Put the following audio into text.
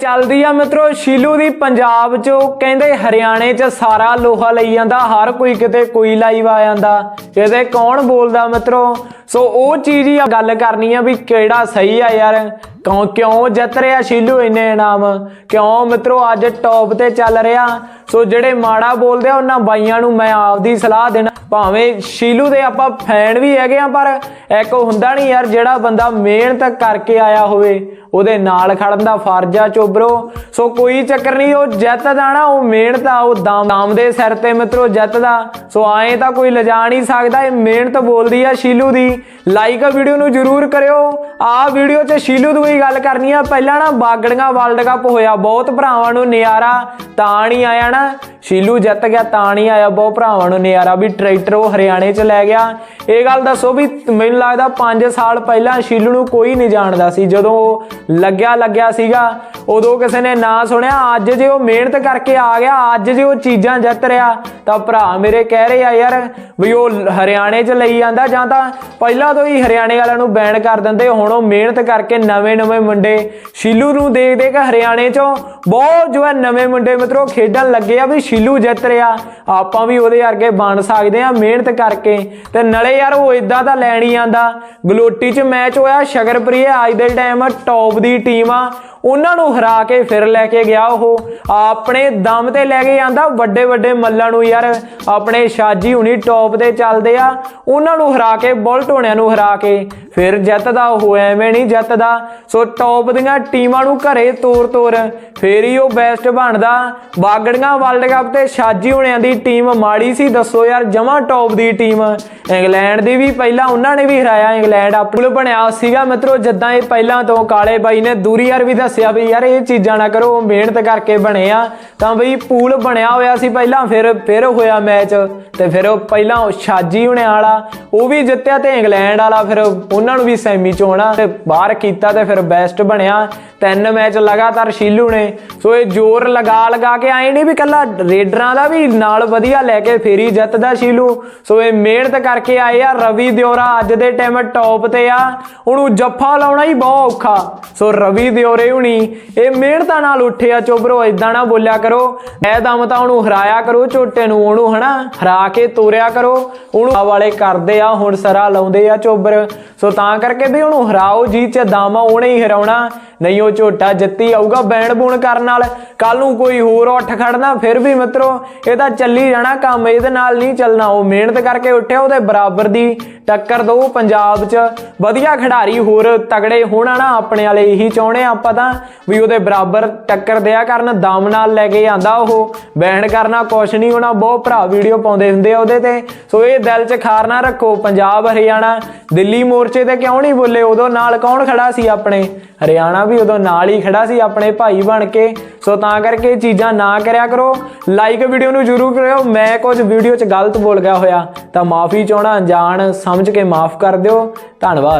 ਚੱਲਦੀ ਆ ਮਿੱਤਰੋ, ਸ਼ੀਲੂ ਦੀ ਪੰਜਾਬ ਚੋਂ ਕਹਿੰਦੇ ਹਰਿਆਣੇ ਚ ਸਾਰਾ ਲੋਹਾ ਲਈ ਜਾਂਦਾ, ਹਰ ਕੋਈ ਕਿਤੇ ਕੋਈ ਲਾਈਵ ਆ ਜਾਂਦਾ। ਇਹਦੇ ਕੌਣ ਬੋਲਦਾ ਮਿੱਤਰੋ? ਸੋ ਉਹ ਚੀਜ਼ ਹੀ ਗੱਲ ਕਰਨੀ ਆ ਵੀ ਕਿਹੜਾ ਸਹੀ ਆ ਯਾਰ। ਕਿਉਂ ਕਿਉਂ ਜਿੱਤ ਰਿਹਾ ਸ਼ੀਲੂ ਇੰਨੇ ਇਨਾਮ? ਕਿਉਂ ਮਿੱਤਰੋ ਅੱਜ ਟੌਪ ਤੇ ਚੱਲ ਰਿਹਾ? ਸੋ ਜਿਹੜੇ ਮਾੜਾ ਬੋਲਦੇ ਆ, ਉਹਨਾਂ ਬਾਈਆਂ ਨੂੰ ਮੈਂ ਆਪਦੀ ਸਲਾਹ ਦੇਣਾ। ਭਾਵੇਂ ਸ਼ੀਲੂ ਦੇ ਆਪਾਂ ਫੈਨ ਵੀ ਹੈਗੇ ਆ, ਪਰ ਇੱਕ ਹੁੰਦਾ ਨਹੀਂ ਯਾਰ, ਜਿਹੜਾ ਬੰਦਾ ਮਿਹਨਤ ਕਰਕੇ ਆਇਆ ਹੋਵੇ। ਉਹਦੇ ਨਾਲ ਖੜਨ ਦਾ ਫਰਜ਼ ਆ ਚੋਬਰੋ। ਸੋ ਕੋਈ ਚੱਕਰ ਨਹੀਂ, ਉਹ ਜਿੱਤਦਾ ਨਾ, ਉਹ ਮਿਹਨਤ ਆ ਉਹ ਦਾਮ ਦੇ ਸਿਰ ਤੇ ਮਿੱਤਰੋ ਜਿੱਤਦਾ ਸੋ ਆਏ ਤਾਂ ਕੋਈ ਲਿਜਾ ਨਹੀਂ ਸਕਦਾ, ਇਹ ਮਿਹਨਤ ਬੋਲਦੀ ਆ ਸ਼ੀਲੂ ਦੀ। ਲਾਈਕ ਵੀਡੀਓ ਨੂੰ ਜਰੂਰ ਕਰਿਓ। ਆ ਵੀਡੀਓ 'ਚ ਸ਼ੀਲੂ ਦੀ ਗੱਲ ਕਰਨੀ ਆ। ਪਹਿਲਾਂ ਨਾ ਬਾਗੜੀਆਂ ਵਰਲਡ ਕੱਪ ਹੋਇਆ, ਬਹੁਤ ਭਰਾਵਾਂ ਨੂੰ ਨਿਆਰਾ ਤਾਂ ਨਹੀਂ ਆਇਆ ਨਾ। ਸ਼ੀਲੂ ਜਿੱਤ ਗਿਆ ਤਾਂ ਨਹੀਂ ਆਇਆ, ਬਹੁਤ ਭਰਾਵਾਂ ਨੂੰ ਨਿਆਰਾ ਵੀ ਟਰੈਕਟਰ ਉਹ ਹਰਿਆਣੇ 'ਚ ਲੈ ਗਿਆ। ਇਹ ਗੱਲ ਦੱਸੋ ਵੀ ਮੈਨੂੰ ਲੱਗਦਾ 5 ਸਾਲ ਪਹਿਲਾਂ ਸ਼ੀਲੂ ਨੂੰ ਕੋਈ ਨਹੀਂ ਜਾਣਦਾ ਸੀ, ਜਦੋਂ ਉਹ ਲੱਗਿਆ ਲੱਗਿਆ ਸੀਗਾ। ਉਦੋਂ ਕਿਸੇ ਨੇ ਨਾ ਸੁਣਿਆ, ਅੱਜ ਜੇ ਉਹ ਮਿਹਨਤ ਕਰਕੇ ਆ ਗਿਆ, ਅੱਜ ਜੇ ਉਹ ਚੀਜ਼ਾਂ ਜਿੱਤ ਰਿਹਾ, ਤਾਂ ਭਰਾ ਮੇਰੇ ਕਹਿ ਰਹੇ ਆ ਯਾਰ ਵੀ ਉਹ ਹਰਿਆਣੇ 'ਚ ਲਈ ਜਾਂਦਾ ਜਾਂ ਤਾਂ ਪਹਿਲਾਂ ਤੋਂ ਹੀ ਹਰਿਆਣੇ ਵਾਲਿਆਂ ਨੂੰ ਬੈਨ ਕਰ ਦਿੰਦੇ, ਹੁਣ ਉਹ ਮਿਹਨਤ ਕਰਕੇ ਨਵੇਂ-ਨਵੇਂ ਮੁੰਡੇ ਸ਼ੀਲੂ ਨੂੰ ਦੇਖ ਦੇਖ ਹਰਿਆਣੇ 'ਚੋਂ ਬਹੁਤ ਜੋ ਹੈ ਨਵੇਂ ਮੁੰਡੇ ਮਿੱਤਰੋ ਖੇਡਣ ਲੱਗੇ ਆ ਵੀ ਸ਼ੀਲੂ ਜਿੱਤ ਰਿਹਾ। ਆਪਾਂ ਵੀ ਉਹਦੇ ਵਰਗੇ ਬਣ ਸਕਦੇ ਆ ਮਿਹਨਤ ਕਰਕੇ। ਤੇ ਨਲੇ ਯਾਰ ਉਹ ਇਦਾਂ ਤਾਂ ਲੈਣੀ ਆਂਦਾ। ਗਲੋਟੀ 'ਚ ਮੈਚ ਹੋਇਆ ਸ਼ਗਰਪ੍ਰੀਏ ਅੱਜ ਦੇ ਟਾਈਮ ਟੌਪ ਦੀ ਟੀਮ ਆ। ਉਹਨਾਂ ਨੂੰ ਹਰਾ ਕੇ ਫਿਰ ਲੈ ਕੇ ਗਿਆ ਉਹ। ਆਪਣੇ ਦਮ ਤੇ ਲੈ ਕੇ ਜਾਂਦਾ, ਵੱਡੇ ਵੱਡੇ ਮੱਲਾਂ ਨੂੰ ਯਾਰ। ਆਪਣੇ ਸ਼ਾਜੀ ਹੁਣੀ ਟੌਪ ਤੇ ਚੱਲਦੇ ਆ। ਉਹਨਾਂ ਨੂੰ ਹਰਾ ਕੇ, ਬੁਲਟ ਹੋਣਿਆਂ ਨੂੰ ਹਰਾ ਕੇ। ਫਿਰ ਜਿੱਤਦਾ ਉਹ, ਐਵੇਂ ਨਹੀਂ ਜਿੱਤਦਾ। ਸੋ ਟੌਪ ਦੀਆਂ ਟੀਮਾਂ ਨੂੰ ਘਰੇ ਤੋਰ ਤੋਰ ਫੇਰ ਹੀ ਉਹ ਬੈਸਟ ਬਣਦਾ। ਬਾਗੜੀਆਂ ਵਰਲਡ ਕੱਪ ਤੇ ਸ਼ਾਜੀ ਹੋਣਿਆਂ ਦੀ ਟੀਮ ਮਾੜੀ ਸੀ, ਦੱਸੋ ਯਾਰ, ਜਮਾ ਟੌਪ ਦੀ ਟੀਮ ਇੰਗਲੈਂਡ ਦੀ ਵੀ ਪਹਿਲਾਂ ਉਹਨਾਂ ਨੇ ਵੀ ਹਰਾਇਆ, ਇੰਗਲੈਂਡ ਆਪਣਾ ਬਣਿਆ ਸੀਗਾ। ਮਿੱਤਰੋ, ਜਿੱਦਾਂ ਇਹ ਪਹਿਲਾਂ ਤੋਂ ਕਾਲੇ ਬਾਈ ਨੇ, ਦੂਰੀ ਯਾਰ ਵੀ ਦੱਸਿਆ ਵੀ ਯਾਰ ਇਹ ਚੀਜ਼ਾਂ ਨਾ ਕਰੋ ਮਿਹਨਤ ਕਰਕੇ ਬਣੇ ਆ। ਤਾਂ ਬਈ ਪੂਲ ਬਣਿਆ ਹੋਇਆ ਸੀ ਪਹਿਲਾਂ, ਫਿਰ ਫਿਰ ਹੋਇਆ ਮੈਚ। ਤੇ ਫਿਰ ਉਹ ਪਹਿਲਾਂ ਉਹ ਸ਼ਾਜੀ ਹੁਣੇ ਵਾਲਾ, ਉਹ ਵੀ ਜਿੱਤਿਆ ਤੇ ਇੰਗਲੈਂਡ ਵਾਲਾ, ਫਿਰ ਉਹਨਾਂ ਨੂੰ ਵੀ ਸੈਮੀ ਚ ਹੋਣਾ, ਤੇ ਬਾਹਰ ਕੀਤਾ ਤੇ ਫਿਰ ਬੈਸਟ ਬਣਿਆ। ਤਿੰਨ ਮੈਚ ਲਗਾਤਾਰ ਸ਼ੀਲੂ ਨੇ। ਸੋ ਇਹ ਜ਼ੋਰ ਲਗਾ ਲਗਾ ਕੇ ਆਏ ਨਹੀਂ ਵੀ ਕੱਲਾ ਰੇਡਰਾਂ ਦਾ ਵੀ ਨਾਲ ਵਧੀਆ ਲੈ ਕੇ ਫੇਰੀ ਜਿੱਤਦਾ ਸ਼ੀਲੂ। ਸੋ ਇਹ ਮਿਹਨਤ ਕਰਕੇ ਆਏ ਆ ਰਵੀ ਦਿਓਰਾ ਅੱਜ ਦੇ ਟਾਈਮ ਟੌਪ ਤੇ ਆ। ਉਹਨੂੰ ਜੱਫਾ ਲਾਉਣਾ ਹੀ ਬਹੁਤ ਔਖਾ। ਸੋ ਰਵੀ ਦਿਓਰੇ ਹੁਣੀ ਇਹ ਮਿਹਨਤਾਂ ਨਾਲ ਉੱਠਿਆ ਚੋਬਰੋ ਇਦਾਂ ਨਾ ਬੋਲਿਆ ਕਰੋ। ਐ ਦਮ ਤਾਂ ਉਹਨੂੰ ਹਰਾਇਆ ਕਰੋ ਝੋਟੇ ਨੂੰ ਉਹਨੂੰ, ਹਨਾ? ਹਰਾ ਕੇ ਤੋਰਿਆ ਕਰੋ। ਉਹਨੂੰ ਆ ਵਾਲੇ ਕਰਦੇ ਆ, ਹੁਣ ਸਰਾ ਲਾਉਂਦੇ ਆ ਚੋਬਰ। ਸੋ ਤਾਂ ਕਰਕੇ ਵੀ ਉਹਨੂੰ ਹਰਾਓ ਜੀ ਚ ਦਮ ਉਹਨੇ ਹੀ ਹਰਾਉਣਾ। ਨਹੀਂ ਉਹ ਝੋਟਾ ਜਿੱਤੀ ਆਊਗਾ ਬੈਂਡ ਬੂਣ ਕਰਨ ਨਾਲ। ਕੱਲ ਨੂੰ ਕੋਈ ਹੋਰ ਉੱਠ ਖੜਨਾ, ਫਿਰ ਵੀ ਮਿੱਤਰੋ, ਇਹ ਤਾਂ ਚੱਲੀ ਜਾਣਾ ਕੰਮ, ਇਹਦੇ ਨਾਲ ਨਹੀਂ ਚੱਲਣਾ। ਉਹ ਮਿਹਨਤ ਕਰਕੇ ਉੱਠਿਆ, ਉਹਦੇ ਬਰਾਬਰ ਦੀ ਟੱਕਰ ਦੋ ਪੰਜਾਬ 'ਚ। ਵਧੀਆ ਖਿਡਾਰੀ ਹੋਰ ਤਗੜੇ ਹੋਣਾ ਨਾ, ਆਪਣੇ ਵਾਲੇ ਇਹੀ ਚਾਹੁੰਦੇ ਆ ਆਪਾਂ ਤਾਂ, ਵੀ ਉਹਦੇ ਬਰਾਬਰ ਟੱਕਰ ਦਿਆ ਕਰਨ, ਦਮ ਨਾਲ ਲੈ ਕੇ ਆਂਦਾ ਉਹ। ਬੈਣ ਕਰਨਾ ਕੁਛ ਨਹੀਂ ਹੋਣਾ ਬਹੁਤ ਭਰਾ ਵੀਡੀਓ ਪਾਉਂਦੇ ਹੁੰਦੇ ਆ ਉਹਦੇ ਤੇ। ਸੋ ਇਹ ਦਿਲ 'ਚ ਖਾਰ ਨਾ ਰੱਖੋ, ਪੰਜਾਬ, ਹਰਿਆਣਾ, ਦਿੱਲੀ ਮੋਰਚੇ ਤੇ ਕਿਉਂ ਨਹੀਂ ਬੋਲੇ? ਉਦੋਂ ਨਾਲ ਕੌਣ ਖੜਾ ਸੀ ਆਪਣੇ? ਹਰਿਆਣਾ ਵੀ ਉਦੋਂ ਨਾਲ ਹੀ ਖੜਾ ਸੀ, ਆਪਣੇ ਭਾਈ ਬਣ ਕੇ। ਸੋ ਤਾਂ ਕਰਕੇ ਚੀਜ਼ਾਂ ਨਾ ਕਰਿਆ ਕਰੋ। ਲਾਈਕ ਵੀਡੀਓ ਨੂੰ ਜ਼ਰੂਰ ਕਰਿਓ। ਮੈਂ ਕੁਝ ਵੀਡੀਓ 'ਚ ਗਲਤ ਬੋਲ ਗਿਆ ਹੋਇਆ, ਤਾਂ ਮਾਫੀ ਚਾਹਣਾ ਅਣਜਾਣ ਸਮਝ ਕੇ ਮਾਫ ਕਰ ਦਿਓ। ਧੰਨਵਾਦ।